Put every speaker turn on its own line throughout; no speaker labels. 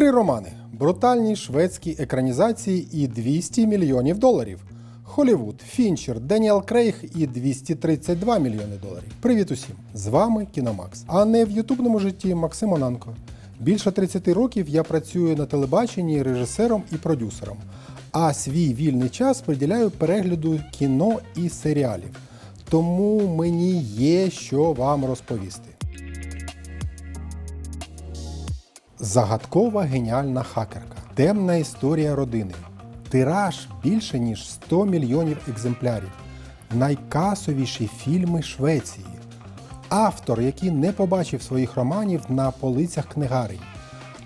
Три романи, брутальні шведські екранізації і 200 мільйонів доларів. Холівуд, Фінчер, Деніел Крейг і 232 мільйони доларів. Привіт усім! З вами Кіномакс. А не в ютубному житті Максим Онанко. Більше 30 років я працюю на телебаченні режисером і продюсером, а свій вільний час приділяю перегляду кіно і серіалів. Тому мені є що вам розповісти. Загадкова геніальна хакерка. Темна історія родини. Тираж більше ніж 100 мільйонів екземплярів. Найкасовіші фільми Швеції. Автор, який не побачив своїх романів на полицях книгарень.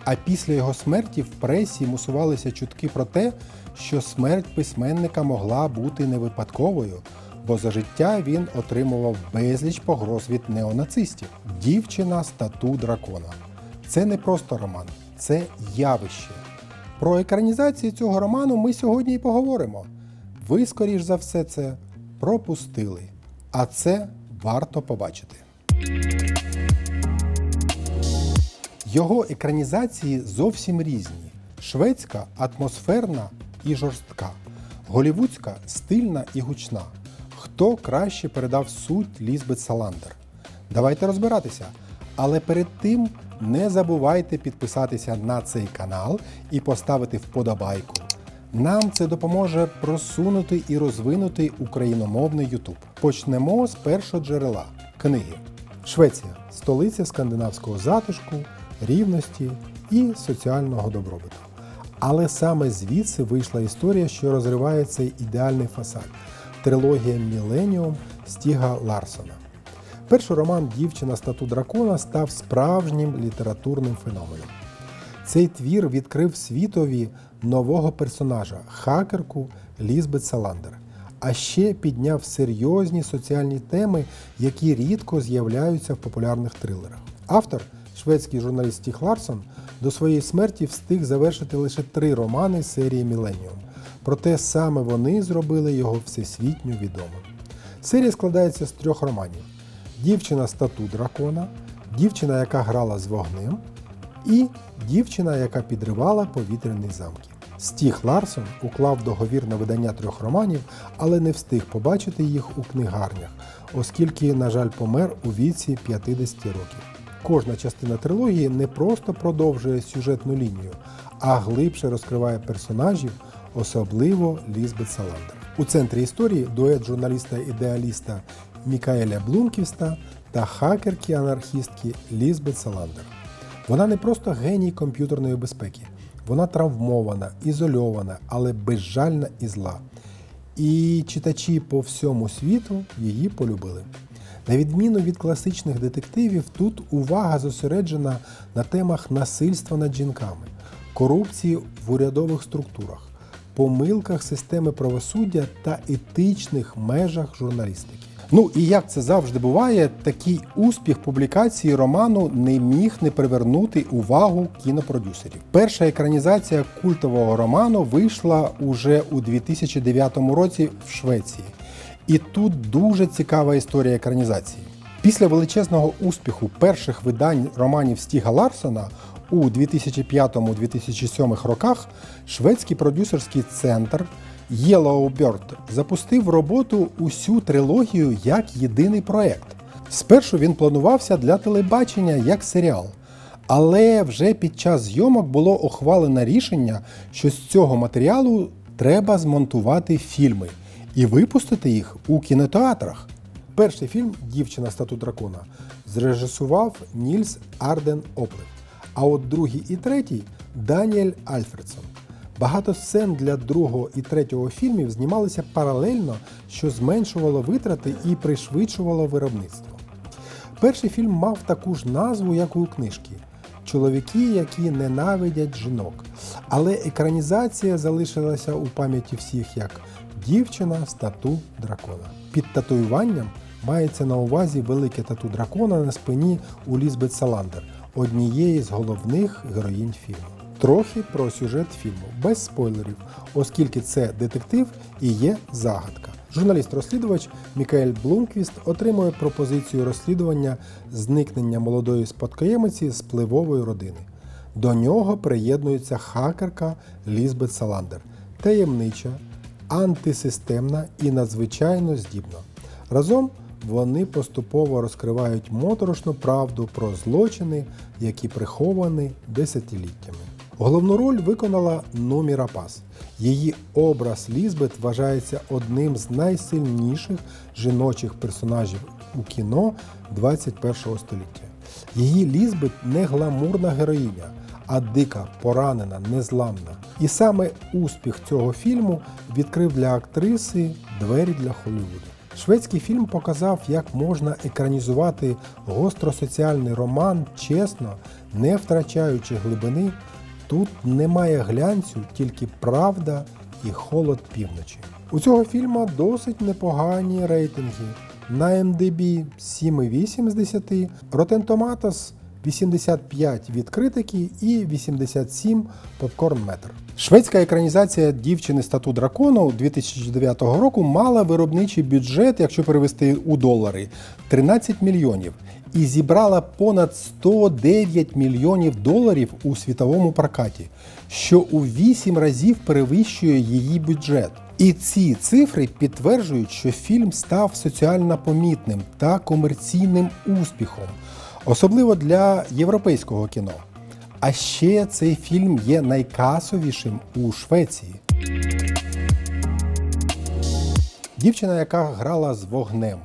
А після його смерті в пресі мусувалися чутки про те, що смерть письменника могла бути не випадковою, бо за життя він отримував безліч погроз від неонацистів. Дівчина з тату дракона. Це не просто роман, це явище. Про екранізацію цього роману ми сьогодні і поговоримо. Ви, скоріш за все, це пропустили. А це варто побачити. Його екранізації зовсім різні: шведська атмосферна і жорстка, голівудська стильна і гучна. Хто краще передав суть Лізбет Саландер? Давайте розбиратися. Але перед тим не забувайте підписатися на цей канал і поставити вподобайку. Нам це допоможе просунути і розвинути україномовний YouTube. Почнемо з першого джерела книги. Швеція столиця скандинавського затишку, рівності і соціального добробуту. Але саме звідси вийшла історія, що розриває цей ідеальний фасад трилогія Міленіум Стіга Ларсона. Перший роман Дівчина стату дракона став справжнім літературним феноменом. Цей твір відкрив світові нового персонажа хакерку Лізбет Саландер, а ще підняв серйозні соціальні теми, які рідко з'являються в популярних трилерах. Автор, шведський журналіст Стіг Ларсон, до своєї смерті встиг завершити лише три романи серії Міленіум. Проте саме вони зробили його всесвітньо відомим. Серія складається з трьох романів: Дівчина стату дракона, дівчина, яка грала з вогнем, і дівчина, яка підривала повітряні замки. Стіг Ларсон уклав договір на видання трьох романів, але не встиг побачити їх у книгарнях, оскільки, на жаль, помер у віці 50 років. Кожна частина трилогії не просто продовжує сюжетну лінію, а глибше розкриває персонажів, особливо Лізбет Саландер. У центрі історії дует журналіста-ідеаліста Мікаеля Блумківста та хакерки-анархістки Лізбет Саландер. Вона не просто геній комп'ютерної безпеки, вона травмована, ізольована, але безжальна і зла. І читачі по всьому світу її полюбили. На відміну від класичних детективів, тут увага зосереджена на темах насильства над жінками, корупції в урядових структурах, помилках системи правосуддя та етичних межах журналістики. Ну і як це завжди буває, такий успіх публікації роману не міг не привернути увагу кінопродюсерів. Перша екранізація культового роману вийшла уже у 2009 році в Швеції. І тут дуже цікава історія екранізації. Після величезного успіху перших видань романів Стіга Ларсона у 2005-2007 роках шведський продюсерський центр Yellow Bird запустив роботу усю трилогію як єдиний проект. Спершу він планувався для телебачення як серіал. Але вже під час зйомок було ухвалене рішення, що з цього матеріалу треба змонтувати фільми і випустити їх у кінотеатрах. Перший фільм Дівчина стату дракона зрежисував Нільс Арден Оплев, а от другий і третій Даніель Альфредсон. Багато сцен для другого і третього фільмів знімалися паралельно, що зменшувало витрати і пришвидшувало виробництво. Перший фільм мав таку ж назву, як у книжки Чоловіки, які ненавидять жінок. Але екранізація залишилася у пам'яті всіх як дівчина з тату дракона. Під татуюванням мається на увазі велике тату дракона на спині у Лізбет Саландер, однієї з головних героїнь фільму. Трохи про сюжет фільму, без спойлерів, оскільки це детектив і є загадка. Журналіст-розслідувач Мікаель Блумквіст отримує пропозицію розслідування зникнення молодої спадкоємиці з пливової родини. До нього приєднується хакерка Лізбет Саландер, таємнича, антисистемна і надзвичайно здібна. Разом вони поступово розкривають моторошну правду про злочини, які приховані десятиліттями. Головну роль виконала Номі Рапас. Її образ Лізбет вважається одним з найсильніших жіночих персонажів у кіно 21 століття. Її Лізбет не гламурна героїня, а дика, поранена, незламна. І саме успіх цього фільму відкрив для актриси двері для Холлівуду. Шведський фільм показав, як можна екранізувати гостросоціальний роман чесно, не втрачаючи глибини. Тут немає глянцю, тільки правда і холод півночі. У цього фільму досить непогані рейтинги. На MDB 7,8 з 10, Rotten Tomatoes 85 від критики і 87 попкорн метр. Шведська екранізація дівчини стату дракону 2009 року мала виробничий бюджет, якщо перевести у долари, 13 мільйонів і зібрала понад 109 мільйонів доларів у світовому прокаті, що у 8 разів перевищує її бюджет. І ці цифри підтверджують, що фільм став соціально помітним та комерційним успіхом, особливо для європейського кіно. А ще цей фільм є найкасовішим у Швеції. Дівчина, яка грала з вогнем.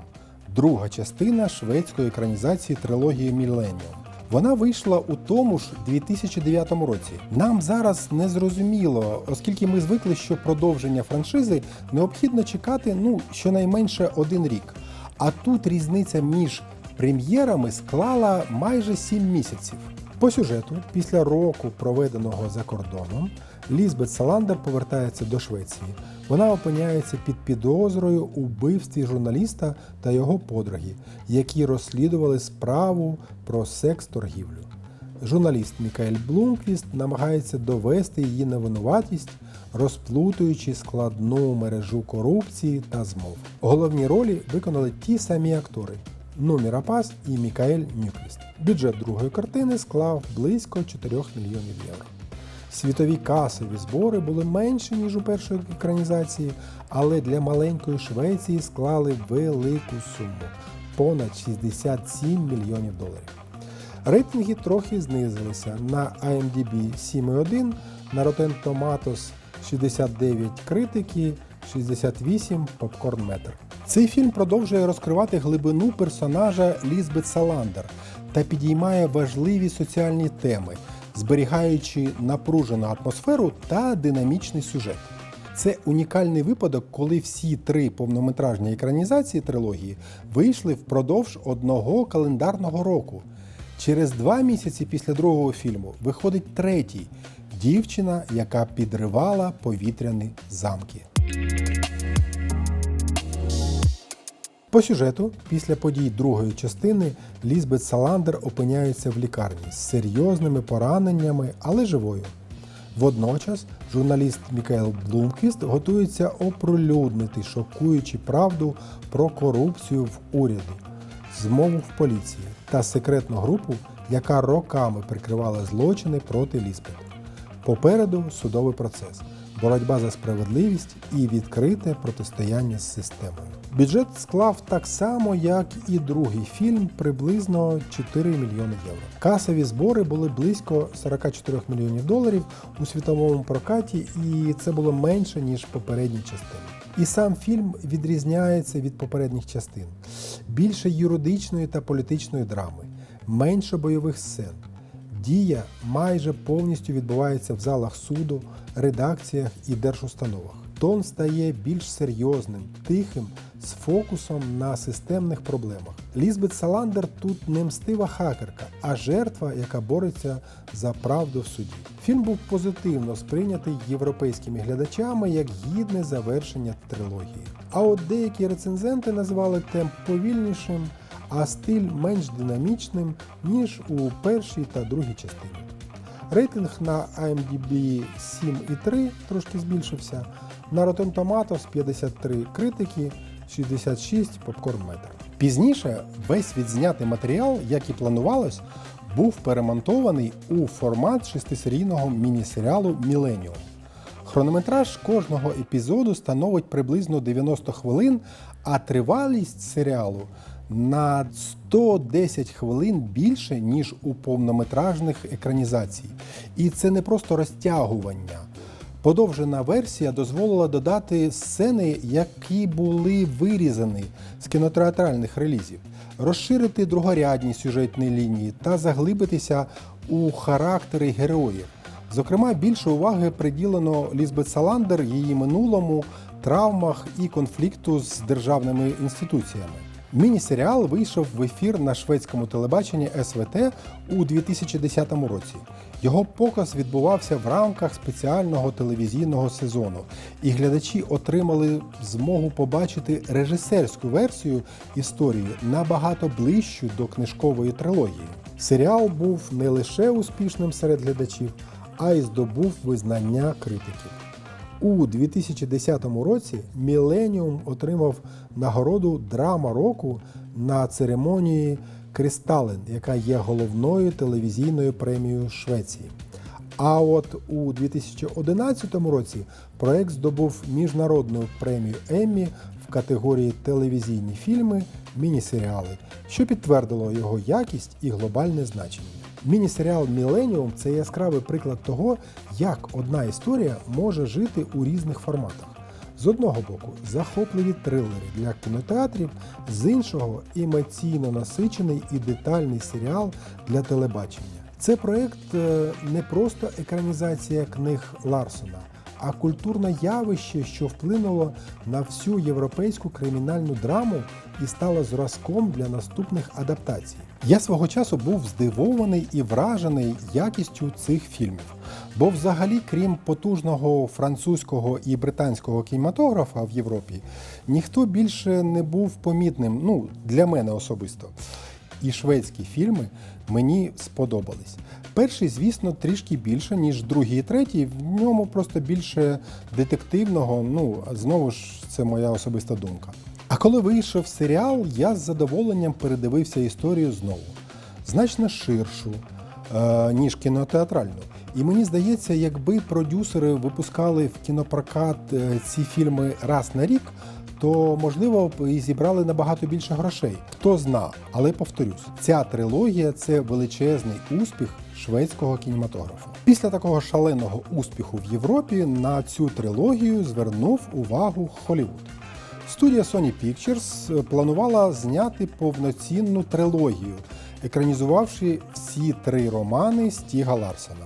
Друга частина шведської екранізації трилогії Міленіум. Вона вийшла у тому ж 2009 році. Нам зараз не зрозуміло, оскільки ми звикли, що продовження франшизи необхідно чекати ну щонайменше один рік. А тут різниця між прем'єрами склала майже 7 місяців. По сюжету, після року, проведеного за кордоном, Лізбет Саландер повертається до Швеції. Вона опиняється під підозрою у вбивстві журналіста та його подруги, які розслідували справу про секс-торгівлю. Журналіст Мікаель Блумквіст намагається довести її невинуватість, розплутуючи складну мережу корупції та змов. Головні ролі виконали ті самі актори. Номі Рапас і Мікаель Нюквіст. Бюджет другої картини склав близько 4 мільйонів євро. Світові касові збори були менші, ніж у першої екранізації, але для маленької Швеції склали велику суму понад 67 мільйонів доларів. Рейтинги трохи знизилися на IMDb 7,1, на Rotten Tomatoes 69 критики, 68 попкорн метр. Цей фільм продовжує розкривати глибину персонажа Лізбет Саландер та підіймає важливі соціальні теми, зберігаючи напружену атмосферу та динамічний сюжет. Це унікальний випадок, коли всі три повнометражні екранізації трилогії вийшли впродовж одного календарного року. Через два місяці після другого фільму виходить третій дівчина, яка підривала повітряні замки. По сюжету, після подій другої частини, Лізбет Саландер опиняється в лікарні з серйозними пораненнями, але живою. Водночас журналіст Мікаел Блумквіст готується оприлюднити шокуючи правду про корупцію в уряді, змову в поліції та секретну групу, яка роками прикривала злочини проти Лізбет. Попереду судовий процес, боротьба за справедливість і відкрите протистояння з системою. Бюджет склав так само, як і другий фільм, приблизно 4 мільйони євро. Касові збори були близько 44 мільйонів доларів у світовому прокаті, і це було менше ніж попередні частини. І сам фільм відрізняється від попередніх частин: більше юридичної та політичної драми, менше бойових сцен. Дія майже повністю відбувається в залах суду, редакціях і держустановах. Тон стає більш серйозним, тихим, з фокусом на системних проблемах. Лізбет Саландер тут не мстива хакерка, а жертва, яка бореться за правду в суді. Фільм був позитивно сприйнятий європейськими глядачами як гідне завершення трилогії. А от деякі рецензенти назвали темп повільнішим, а стиль менш динамічним, ніж у першій та другій частині. Рейтинг на IMDb 7,3 трошки збільшився. На Rotten Tomatoes 53 критики, 66 попкорн метр. Пізніше весь відзнятий матеріал, як і планувалось, був перемонтований у формат шестисерійного міні-серіалу Міленіум. Хронометраж кожного епізоду становить приблизно 90 хвилин, а тривалість серіалу на 110 хвилин більше, ніж у повнометражних екранізацій. І це не просто розтягування. Подовжена версія дозволила додати сцени, які були вирізані з кінотеатральних релізів, розширити другорядні сюжетні лінії та заглибитися у характери героїв. Зокрема, більше уваги приділено Лізбет Саландер, її минулому, травмах і конфлікту з державними інституціями. Міні-серіал вийшов в ефір на шведському телебаченні СВТ у 2010 році. Його показ відбувався в рамках спеціального телевізійного сезону, і глядачі отримали змогу побачити режисерську версію історії набагато ближчу до книжкової трилогії. Серіал був не лише успішним серед глядачів, а й здобув визнання критиків. У 2010 році Міленіум отримав нагороду Драма року на церемонії Крістален, яка є головною телевізійною премією Швеції. А от у 2011 році проект здобув міжнародну премію Еммі в категорії телевізійні фільми, міні-серіали, що підтвердило його якість і глобальне значення. Міні-серіал Міленіум це яскравий приклад того, як одна історія може жити у різних форматах. З одного боку, захопливі трилери для кінотеатрів, з іншого емоційно насичений і детальний серіал для телебачення. Це проект е, не просто екранізація книг Ларсона, а культурне явище, що вплинуло на всю європейську кримінальну драму і стало зразком для наступних адаптацій. Я свого часу був здивований і вражений якістю цих фільмів. Бо, взагалі, крім потужного французького і британського кінематографа в Європі, ніхто більше не був помітним, ну для мене особисто. І шведські фільми мені сподобались. Перший, звісно, трішки більше, ніж другий і третій. В ньому просто більше детективного. Ну, знову ж, це моя особиста думка. А коли вийшов серіал, я з задоволенням передивився історію знову. Значно ширшу, е, ніж кінотеатральну. І мені здається, якби продюсери випускали в кінопрокат е, ці фільми раз на рік, то можливо б і зібрали набагато більше грошей. Хто зна, але повторюсь, ця трилогія це величезний успіх шведського кінематографу. Після такого шаленого успіху в Європі на цю трилогію звернув увагу Холлівуд. Студія Sony Pictures планувала зняти повноцінну трилогію, екранізувавши всі три романи Стіга Ларсона.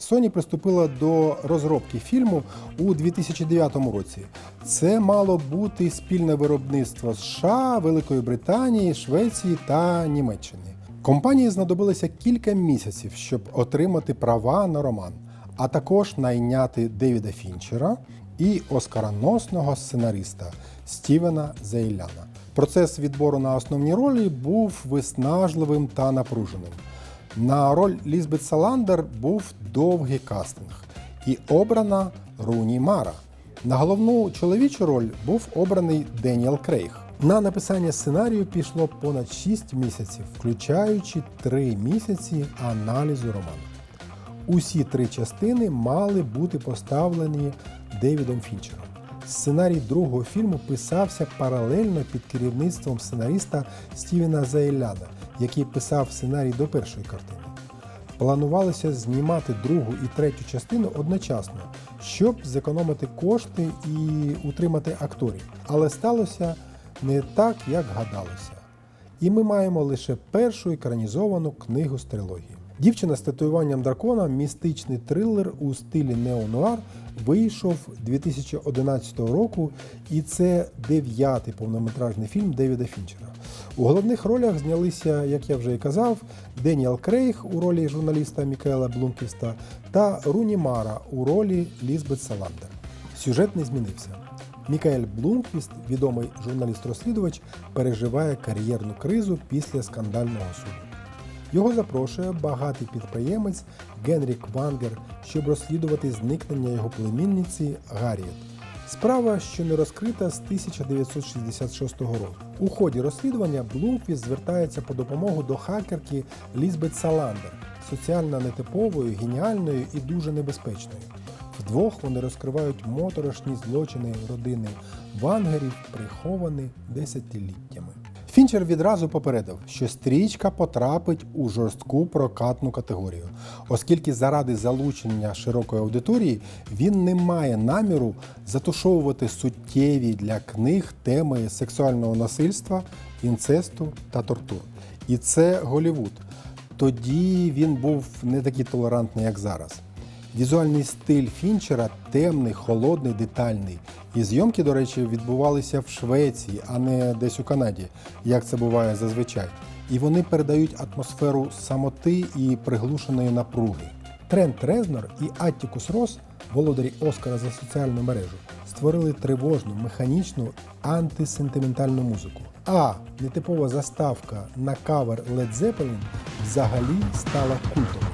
Sony приступила до розробки фільму у 2009 році. Це мало бути спільне виробництво США, Великої Британії, Швеції та Німеччини. Компанії знадобилося кілька місяців, щоб отримати права на роман, а також найняти Девіда Фінчера і оскароносного сценариста Стівена Зейляна. Процес відбору на основні ролі був виснажливим та напруженим. На роль Лізбет Саландер був довгий кастинг і обрана Руні Мара. На головну чоловічу роль був обраний Деніел Крейг. На написання сценарію пішло понад 6 місяців, включаючи 3 місяці аналізу роману. Усі три частини мали бути поставлені Девідом Фінчером. Сценарій другого фільму писався паралельно під керівництвом сценариста Стівена Зайляна, який писав сценарій до першої картини. Планувалося знімати другу і третю частину одночасно, щоб зекономити кошти і утримати акторів. Але сталося не так, як гадалося. І ми маємо лише першу екранізовану книгу з трилогії. Дівчина з татуюванням дракона містичний трилер у стилі неонуар вийшов 2011 року, і це дев'ятий повнометражний фільм Девіда Фінчера. У головних ролях знялися, як я вже і казав, Деніел Крейг у ролі журналіста Мікаела Блумкіста та Руні Мара у ролі Лізбет Саландер. Сюжет не змінився. Мікаель Блумквіст, відомий журналіст-розслідувач, переживає кар'єрну кризу після скандального суду. Його запрошує багатий підприємець Генрік Вангер, щоб розслідувати зникнення його племінниці Гарріет. Справа, що не розкрита з 1966 року. У ході розслідування Блумквіст звертається по допомогу до хакерки Лізбет Саландер, соціально нетиповою, геніальною і дуже небезпечною. Вдвох вони розкривають моторошні злочини родини вангерів, приховані десятиліттями. Фінчер відразу попередив, що стрічка потрапить у жорстку прокатну категорію, оскільки заради залучення широкої аудиторії він не має наміру затушовувати суттєві для книг теми сексуального насильства, інцесту та тортур. І це Голівуд. Тоді він був не такий толерантний, як зараз. Візуальний стиль Фінчера темний, холодний, детальний. І зйомки, до речі, відбувалися в Швеції, а не десь у Канаді, як це буває зазвичай. І вони передають атмосферу самоти і приглушеної напруги. Трент Резнор і Аттікус Рос, володарі Оскара за соціальну мережу, створили тривожну, механічну, антисентиментальну музику. А нетипова заставка на кавер Led Zeppelin взагалі стала культовою.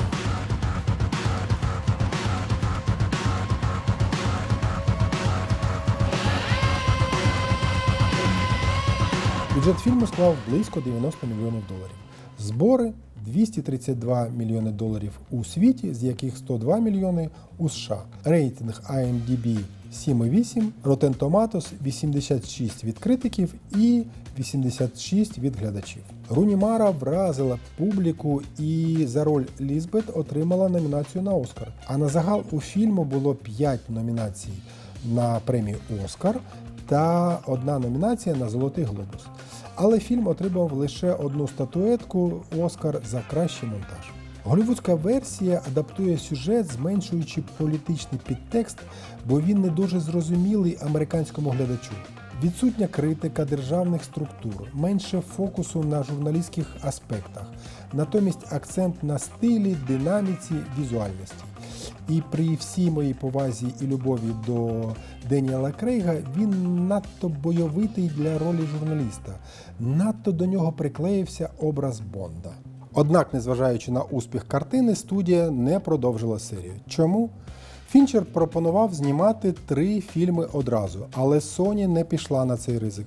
Бюджет фільму склав близько 90 мільйонів доларів. Збори 232 мільйони доларів у світі, з яких 102 мільйони у США. Рейтинг IMDb 7,8, Rotten Tomatoes 86 від критиків і 86 від глядачів. Руні Мара вразила публіку і за роль Лізбет отримала номінацію на Оскар. А на загал у фільму було 5 номінацій на премію Оскар та одна номінація на Золотий Глобус. Але фільм отримав лише одну статуетку Оскар за кращий монтаж. Голівудська версія адаптує сюжет, зменшуючи політичний підтекст, бо він не дуже зрозумілий американському глядачу. Відсутня критика державних структур, менше фокусу на журналістських аспектах, натомість акцент на стилі, динаміці, візуальності. І при всій моїй повазі і любові до Деніела Крейга він надто бойовитий для ролі журналіста, надто до нього приклеївся образ Бонда. Однак, незважаючи на успіх картини, студія не продовжила серію. Чому? Фінчер пропонував знімати три фільми одразу, але Sony не пішла на цей ризик.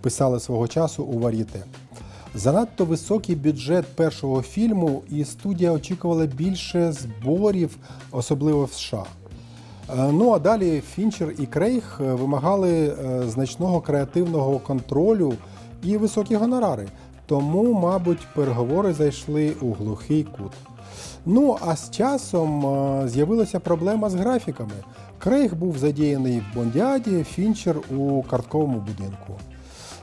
Писали свого часу у Вар'єте. Занадто високий бюджет першого фільму, і студія очікувала більше зборів, особливо в США. Е, Ну а далі Фінчер і Крейг е, вимагали е, значного креативного контролю і високі гонорари. Тому, мабуть, переговори зайшли у глухий кут. Ну а з часом е, з'явилася проблема з графіками. Крейг був задіяний в Бондіаді, Фінчер у картковому будинку.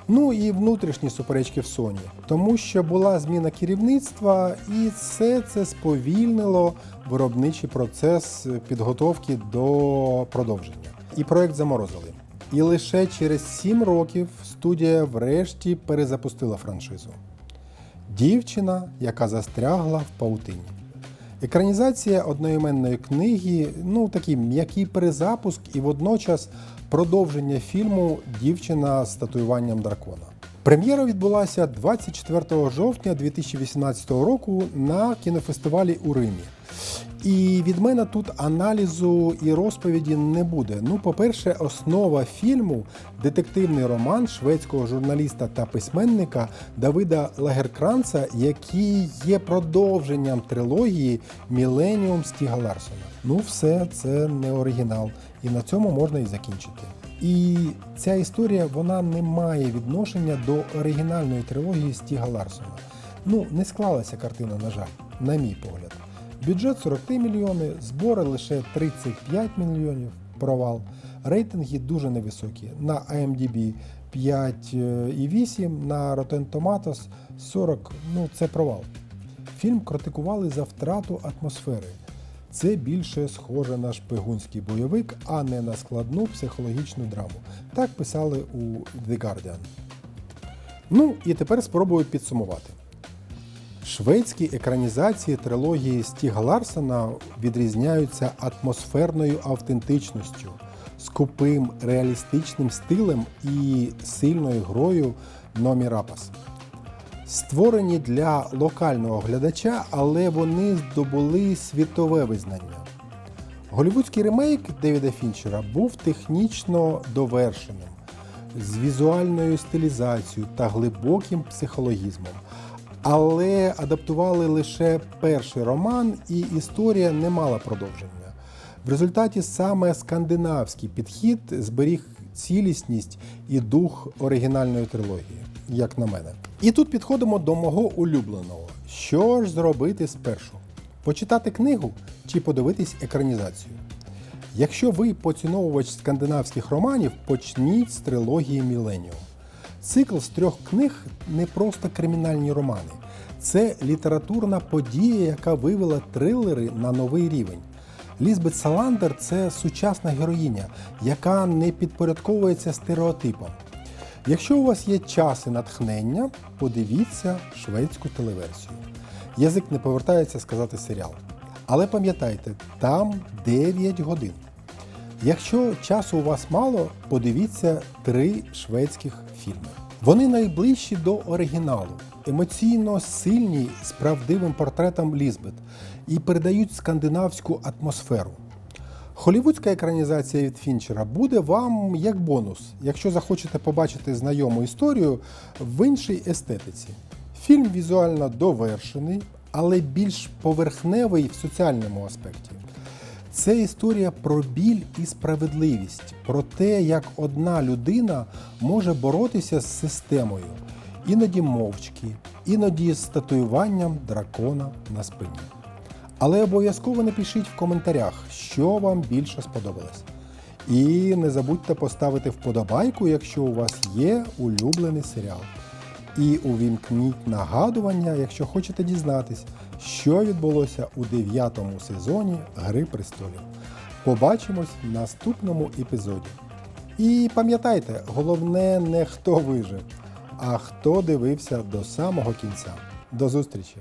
Ну і внутрішні суперечки в Sony, тому що була зміна керівництва, і все це сповільнило виробничий процес підготовки до продовження. І проект заморозили. І лише через 7 років студія врешті перезапустила франшизу. Дівчина, яка застрягла в паутині. Екранізація одноіменної книги, ну такий м'який перезапуск і водночас продовження фільму Дівчина з татуюванням дракона. Прем'єра відбулася 24 жовтня 2018 року на кінофестивалі у Римі. І від мене тут аналізу і розповіді не буде. Ну, по-перше, основа фільму детективний роман шведського журналіста та письменника Давида Лагеркранца, який є продовженням трилогії Міленіум Стіга Ларсона. Ну, все це не оригінал, і на цьому можна і закінчити. І ця історія вона не має відношення до оригінальної трилогії Стіга Ларсона. Ну, не склалася картина, на жаль, на мій погляд. Бюджет 43 мільйони, збори лише 35 мільйонів, провал. Рейтинги дуже невисокі. На IMDb 5,8, на Rotten Tomatoes 40, ну це провал. Фільм критикували за втрату атмосфери. Це більше схоже на шпигунський бойовик, а не на складну психологічну драму. Так писали у The Guardian. Ну і тепер спробую підсумувати. Шведські екранізації трилогії Стіга Ларсена відрізняються атмосферною автентичністю, скупим реалістичним стилем і сильною грою Номі Рапас. Створені для локального глядача, але вони здобули світове визнання. Голівудський ремейк Девіда Фінчера був технічно довершеним, з візуальною стилізацією та глибоким психологізмом. Але адаптували лише перший роман, і історія не мала продовження. В результаті саме скандинавський підхід зберіг цілісність і дух оригінальної трилогії, як на мене. І тут підходимо до мого улюбленого. Що ж зробити спершу? Почитати книгу чи подивитись екранізацію? Якщо ви поціновувач скандинавських романів, почніть з трилогії Міленіум. Цикл з трьох книг не просто кримінальні романи, це літературна подія, яка вивела трилери на новий рівень. Лізбет Саландер це сучасна героїня, яка не підпорядковується стереотипам. Якщо у вас є час і натхнення, подивіться шведську телеверсію. Язик не повертається сказати серіал. Але пам'ятайте, там 9 годин. Якщо часу у вас мало, подивіться три шведських фільми. Вони найближчі до оригіналу, емоційно сильні з правдивим портретом Лізбет і передають скандинавську атмосферу. Холівудська екранізація від Фінчера буде вам як бонус, якщо захочете побачити знайому історію в іншій естетиці. Фільм візуально довершений, але більш поверхневий в соціальному аспекті. Це історія про біль і справедливість, про те, як одна людина може боротися з системою, іноді мовчки, іноді з татуюванням дракона на спині. Але обов'язково напишіть в коментарях, що вам більше сподобалось. І не забудьте поставити вподобайку, якщо у вас є улюблений серіал. І увімкніть нагадування, якщо хочете дізнатись, що відбулося у дев'ятому сезоні Гри престолів. Побачимось в наступному епізоді. І пам'ятайте, головне не хто вижив, а хто дивився до самого кінця. До зустрічі!